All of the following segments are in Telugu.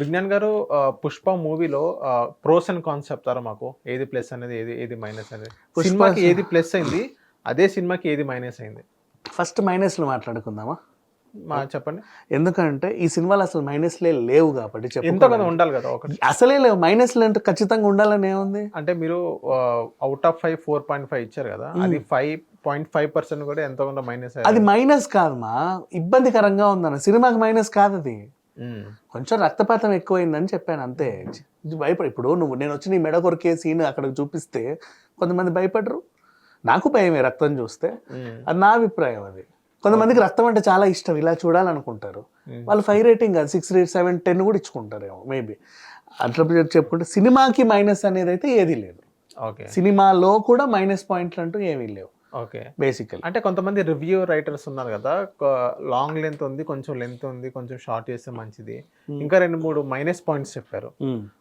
విజ్ఞాన్ గారు పుష్ప మూవీలో ప్రోస్ అండ్ కాన్స్ చెప్తారా మాకు? ఏది ప్లస్ అనేది ఏది ఏది మైనస్ అనేది? సినిమాకి ఏది ప్లస్ అయింది? అదే సినిమాకి ఏది మైనస్ అయింది? ఫస్ట్ మైనస్లు మాట్లాడుకుందామా? మా చెప్పండి. ఎందుకంటే ఈ సినిమాలు అసలు మైనస్లే లేవు కాబట్టి ఎంతో. కదా ఉండాలి కదా ఒకటి. అసలే లేవు. మైనస్లు అంటే ఖచ్చితంగా ఉండాలని ఏముంది? అంటే మీరు out of five four point five ఇచ్చారు కదా అది ఫైవ్ పాయింట్ ఫైవ్ పర్సెంట్ కూడా ఎంతో కొంత మైనస్ అది మైనస్ కాదమ్మా. ఇబ్బందికరంగా ఉందన్న. సినిమాకి మైనస్ కాదు అది కొంచెం రక్తపాతం ఎక్కువైందని చెప్పాను అంతే. భయపడి ఇప్పుడు నువ్వు నేను వచ్చి నీ మెడ కొరికే సీన్ అక్కడ చూపిస్తే కొంతమంది భయపడరు. నాకు భయమే రక్తం చూస్తే. అది నా అభిప్రాయం అది. కొంతమందికి రక్తం అంటే చాలా ఇష్టం ఇలా చూడాలనుకుంటారు. వాళ్ళు ఫైవ్ రేటింగ్ కాదు సిక్స్ రేట్ సెవెన్ టెన్ కూడా ఇచ్చుకుంటారేమో మేబీ. అట్లా చెప్పుకుంటే సినిమాకి మైనస్ అనేది అయితే ఏది లేదు. ఓకే సినిమాలో కూడా మైనస్ పాయింట్లు అంటూ ఏమీ లేవు. ఓకే. బేసికల్. అంటే కొంతమంది రివ్యూ రైటర్స్ ఉన్నారు కదా లాంగ్ లెంత్ ఉంది కొంచెం లెంత్ ఉంది కొంచెం షార్ట్ చేస్తే మంచిది. ఇంకా రెండు మూడు మైనస్ పాయింట్స్ చెప్పారు.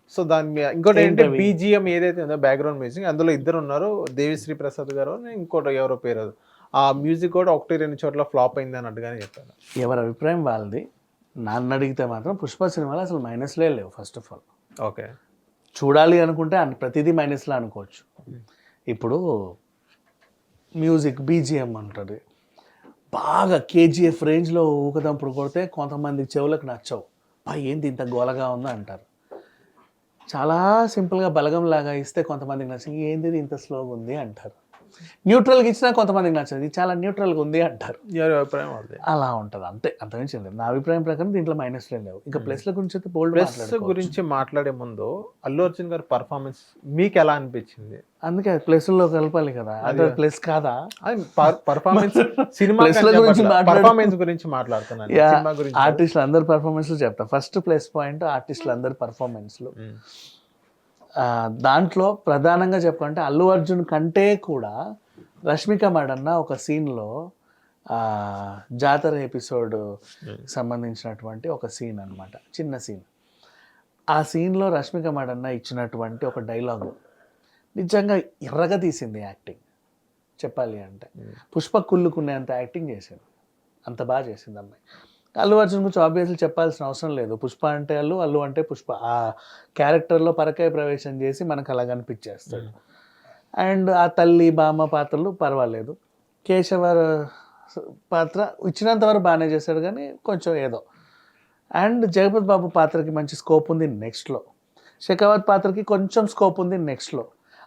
సో దాని ఇంకోటి ఏంటంటే ఏంటవి? బీజిఎం ఏదైతే ఉందో బ్యాక్గ్రౌండ్ మ్యూజిక్ అందులో ఇద్దరు ఉన్నారు దేవిశ్రీ ప్రసాద్ గారు ఇంకోటి ఎవరో పేరు. ఆ మ్యూజిక్ కూడా ఒకటి రెండు చోట్ల ఫ్లాప్ అయింది అన్నట్టుగానే చెప్పారు. ఎవరి అభిప్రాయం వాళ్ళది? నన్ను అడిగితే మాత్రం పుష్ప సినిమాలో అసలు మైనస్లే లేవు ఫస్ట్ ఆఫ్ ఆల్ ఓకే. చూడాలి అనుకుంటే అన్- ప్రతిదీ మైనస్లో అనుకోవచ్చు. ఇప్పుడు మ్యూజిక్ బీజిఎం అంటుంది. బాగా కేజీఎఫ్ రేంజ్లో ఊకదంపుడు కొడితే కొంతమంది చెవులకు నచ్చవు. పై ఏంది ఇంత గోలగా ఉందో? అంటారు. చాలా సింపుల్గా బలగం లాగా ఇస్తే కొంతమందికి నచ్చింది. ఏంది ఇంత స్లోగా ఉంది? అంటారు. న్యూట్రల్గా ఇచ్చినా కొంతమందికి నచ్చదు. ఇది చాలా న్యూట్రల్గా ఉంది అంటారు. ఎవరి అభిప్రాయం అలా ఉంటుంది. అంతే అంతమించి లేదు. నా అభిప్రాయం ప్రకారం దీంట్లో మైనస్లే లేవు. ఇంకా ప్లస్ల గురించి అయితే బోల్డ్ ప్లస్ గురించి మాట్లాడే ముందు అల్లు అర్జున్ గారి పర్ఫార్మెన్స్ మీకు ఎలా అనిపించింది? అందుకే ప్లస్లో కలపాలి కదా. అది ప్లస్ కాదా? పర్ఫార్మెన్స్ సినిమా గురించి. పర్ఫార్మెన్స్ గురించి మాట్లాడుతున్నాను. ఆర్టిస్టులు అందరి పర్ఫార్మెన్స్లు చెప్తా ఫస్ట్ ప్లస్ పాయింట్ ఆర్టిస్టులు అందరి పర్ఫార్మెన్స్లు దాంట్లో ప్రధానంగా చెప్పాలంటే అల్లు అర్జున్ కంటే కూడా రష్మిక మడన్న ఒక సీన్లో జాతర ఎపిసోడ్ సంబంధించినటువంటి ఒక సీన్ అన్నమాట. చిన్న సీన్. ఆ సీన్లో రష్మిక మడన్న ఇచ్చినటువంటి ఒక డైలాగు నిజంగా ఎర్రగా తీసింది యాక్టింగ్. చెప్పాలి అంటే. పుష్ప కుళ్ళుకునేంత యాక్టింగ్ చేసింది. అంత బాగా చేసింది అమ్మాయి. అల్లు అర్జున్ గురించి ఆబ్వియస్లీ చెప్పాల్సిన అవసరం లేదు. పుష్ప అంటే అల్లు అల్లు అంటే పుష్ప. ఆ క్యారెక్టర్లో పరకాయ ప్రవేశం చేసి మనకు అలా కనిపించేస్తాడు. అండ్ ఆ తల్లి బామ్మ పాత్రలు పర్వాలేదు. కేశవ పాత్ర ఇచ్చినంత వరకు బాగానే చేశాడు కానీ కొంచెం ఏదో. అండ్ జగపతి బాబు పాత్రకి మంచి స్కోప్ ఉంది నెక్స్ట్లో షెకావత్ పాత్రకి కొంచెం స్కోప్ ఉంది నెక్స్ట్లో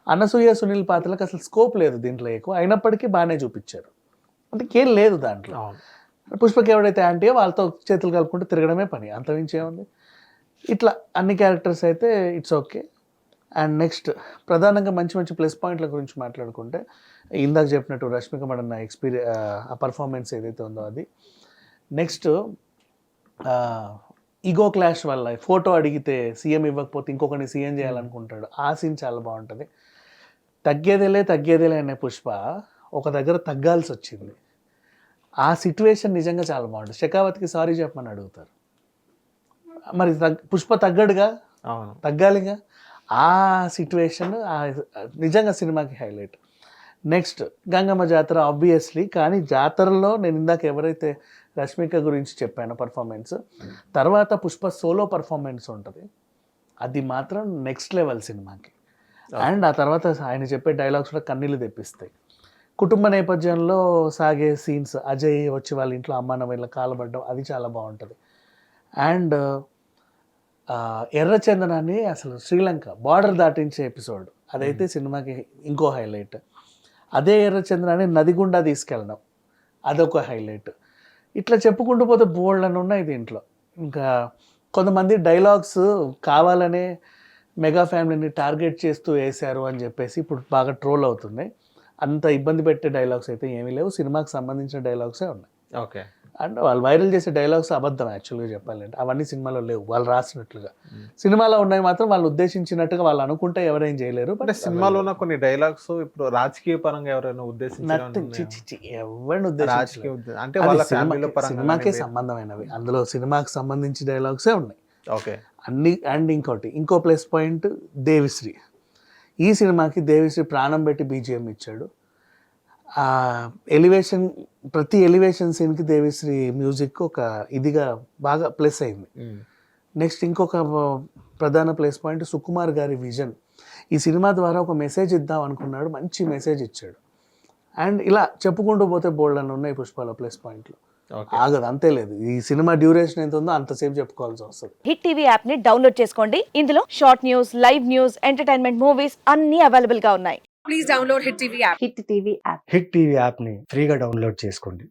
అనసూయ సునీల్ పాత్రలకు అసలు స్కోప్ లేదు దీంట్లో ఎక్కువ. అయినప్పటికీ బాగానే చూపించారు. అంటే ఇంకేం లేదు దాంట్లో. పుష్పకి ఎవడైతే యాంటీయో వాళ్ళతో చేతులు కలుపుకుంటూ తిరగడమే పని. అంతమించి ఏముంది? ఇట్లా అన్ని క్యారెక్టర్స్ అయితే ఇట్స్ ఓకే అండ్ నెక్స్ట్ ప్రధానంగా మంచి మంచి ప్లస్ పాయింట్ల గురించి మాట్లాడుకుంటే ఇందాక చెప్పినట్టు రష్మిక మడన్న ఎక్స్పీరియన్ ఆ పర్ఫార్మెన్స్ ఏదైతే ఉందో అది. నెక్స్ట్ ఈగో క్లాష్ వల్ల ఫోటో అడిగితే సీఎం ఇవ్వకపోతే ఇంకొకరిని సీఎం చేయాలనుకుంటాడు. ఆ సీన్ చాలా బాగుంటుంది. తగ్గేదేలే తగ్గేదేలే అనే పుష్ప ఒక దగ్గర తగ్గాల్సి వచ్చింది. ఆ సిట్యువేషన్ నిజంగా చాలా బాగుంటుంది. షెకావత్కి సారీ చెప్పమని అడుగుతారు. మరి తగ్- పుష్ప తగ్గడుగా? అవును. తగ్గాలిగా? ఆ సిట్యువేషన్ నిజంగా సినిమాకి హైలైట్. నెక్స్ట్ గంగమ్మ జాతర ఆబ్వియస్లీ కానీ జాతరలో నేను ఇందాక ఎవరైతే రష్మిక గురించి చెప్పానో పర్ఫార్మెన్స్ తర్వాత పుష్ప సోలో పర్ఫార్మెన్స్ ఉంటుంది. అది మాత్రం నెక్స్ట్ లెవెల్ సినిమాకి. అండ్ ఆ తర్వాత ఆయన చెప్పే డైలాగ్స్ కూడా కన్నీళ్ళు తెప్పిస్తాయి. కుటుంబ నేపథ్యంలో సాగే సీన్స్ అజయ్ వచ్చి వాళ్ళ ఇంట్లో అమ్మాన వీళ్ళ కాలబడ్డం అది చాలా బాగుంటుంది. అండ్ ఎర్రచందనాన్ని అసలు శ్రీలంక బార్డర్ దాటించే ఎపిసోడ్. అదైతే సినిమాకి ఇంకో హైలైట్. అదే ఎర్రచందనాన్ని నది గుండా తీసుకెళ్ళడం అదొక హైలైట్. ఇట్లా చెప్పుకుంటూ పోతే బోల్డ్ అని ఉన్నాయి దీంట్లో. ఇంకా కొంతమంది డైలాగ్స్ కావాలనే మెగా ఫ్యామిలీని టార్గెట్ చేస్తూ వేశారు అని చెప్పేసి ఇప్పుడు బాగా ట్రోల్ అవుతున్నాయి అంత ఇబ్బంది పెట్టే డైలాగ్స్ అయితే ఏమీ లేవు. సినిమాకి సంబంధించిన డైలాగ్సే ఉన్నాయి. ఓకే. అండ్ వాళ్ళు వైరల్ చేసే డైలాగ్స్ అబద్ధం యాక్చువల్గా చెప్పాలంటే అవన్నీ సినిమాలో లేవు. వాళ్ళు రాసినట్లుగా. సినిమాలో ఉన్నాయి మాత్రం వాళ్ళు ఉద్దేశించినట్టుగా వాళ్ళు అనుకుంటే ఎవరేం చేయలేరు. అంటే సినిమాలో ఉన్న కొన్ని డైలాగ్స్ ఇప్పుడు రాజకీయ పరంగా ఎవరైనా నథింగ్ ఉద్దేశించారు ఎవరిని రాజకీయ ఉద్దేశించలేదు ఉద్దే- అంటే అది వాళ్ళ సినిమా- ఫ్యామిలీలో పరంగా సినిమాకే సంబంధమైనవి. అందులో సినిమాకి సంబంధించి డైలాగ్సే ఉన్నాయి. ఓకే. అన్ని అండ్ ఇంకోటి. ఇంకో ప్లస్ పాయింట్ దేవిశ్రీ. ఈ సినిమాకి దేవిశ్రీ ప్రాణం పెట్టి బీజిఎం ఇచ్చాడు. ఎలివేషన్ ప్రతి ఎలివేషన్ సీన్కి దేవిశ్రీ మ్యూజిక్ ఒక ఇదిగా బాగా ప్లస్ అయింది. నెక్స్ట్ ఇంకొక ప్రధాన ప్లేస్ పాయింట్ సుకుమార్ గారి విజన్. ఈ సినిమా ద్వారా ఒక మెసేజ్ ఇద్దాం అనుకున్నాడు మంచి మెసేజ్ ఇచ్చాడు. అండ్ ఇలా చెప్పుకుంటూ పోతే బోల్డ్ అని ఉన్నాయి పుష్పాల ప్లేస్ పాయింట్లు. ఆగదు అంతే లేదు. ఈ సినిమా డ్యూరేషన్ ఎంత ఉందో అంతసేపు చెప్పుకోవాల్సి వస్తుంది. హిట్ టీవీ యాప్ని డౌన్లోడ్ చేసుకోండి. ఇందులో short news live news entertainment movies అన్ని అవైలబుల్గా ఉన్నాయి. Please download Hit TV app. Hit TV app Hit TV యాప్ని ఫ్రీగా డౌన్లోడ్ చేసుకోండి.